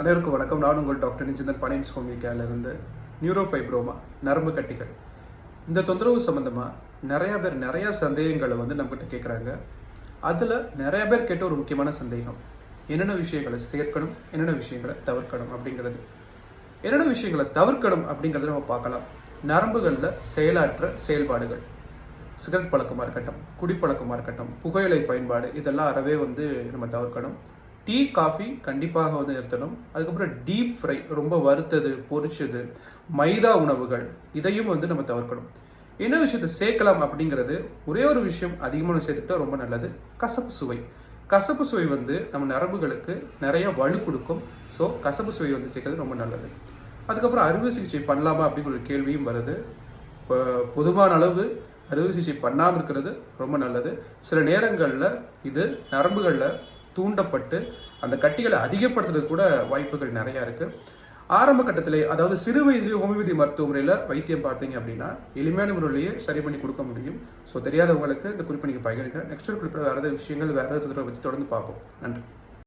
அனைவருக்கும் வணக்கம். நான் உங்கள் டாக்டர் நிஜந்தன் பனியன் சுவாமி நியூரோ நியூரோஃபைப்ரோமா நரம்பு கட்டிகள். இந்த தொந்தரவு சம்மந்தமாக நிறையா பேர் நிறையா சந்தேகங்களை வந்து நம்மகிட்ட கேட்குறாங்க அதில் நிறையா பேர் கேட்ட ஒரு முக்கியமான சந்தேகம் என்னென்ன விஷயங்களை சேர்க்கணும் என்னென்ன விஷயங்களை தவிர்க்கணும் அப்படிங்கிறது. என்னென்ன விஷயங்களை தவிர்க்கணும் அப்படிங்கிறத நம்ம பார்க்கலாம். நரம்புகளில் செயலாற்ற செயல்பாடுகள். சிகரெட் பழக்கமாக இருக்கட்டும் குடிப்பழக்கமாக இருக்கட்டும் புகையிலை பயன்பாடு இதெல்லாம் அறவே வந்து நம்ம தவிர்க்கணும். டீ காஃபி கண்டிப்பாக வந்து நிறுத்தணும். அதுக்கப்புறம் டீப் ஃப்ரை ரொம்ப வறுத்தது பொரிச்சது மைதா உணவுகள் இதையும் வந்து நம்ம தவிர்க்கணும். என்ன விஷயத்தை சேர்க்கலாம் அப்படிங்கிறது ஒரே ஒரு விஷயம் அதிகமாக சேர்த்துக்கிட்டா ரொம்ப நல்லது. கசப்பு சுவை. கசப்பு சுவை வந்து நம்ம நரம்புகளுக்கு நிறைய வலு கொடுக்கும். ஸோ கசப்பு சுவை வந்து சேர்க்கறது ரொம்ப நல்லது. அதுக்கப்புறம் அறுவை சிகிச்சை பண்ணலாமா அப்படிங்கிற ஒரு கேள்வியும் வருது. இப்போ பொதுவான அளவு அறுவை சிகிச்சை பண்ணாமல் இருக்கிறது ரொம்ப நல்லது. சில நேரங்களில் இது நரம்புகளில் தூண்டப்பட்டு அந்த கட்டிகளை அதிகப்படுத்துறதுக்கு கூட வாய்ப்புகள் நிறையா இருக்குது ஆரம்ப கட்டத்திலே அதாவது சிறு வயதிலேயே ஹோமியோபதி மருத்துவமுறையில் வைத்தியம் பார்த்தீங்க அப்படின்னா எளிமையான முறையிலேயே சரி பண்ணி கொடுக்க முடியும். ஸோ தெரியாதவங்களுக்கு இந்த குறிப்பை நீங்கள் பகிருங்க. நெக்ஸ்ட் குறிப்பிட்ட வேறு ஏதாவது விஷயங்கள் வேறு ஏதாவது வச்சு தொடர்ந்து பார்ப்போம். நன்றி.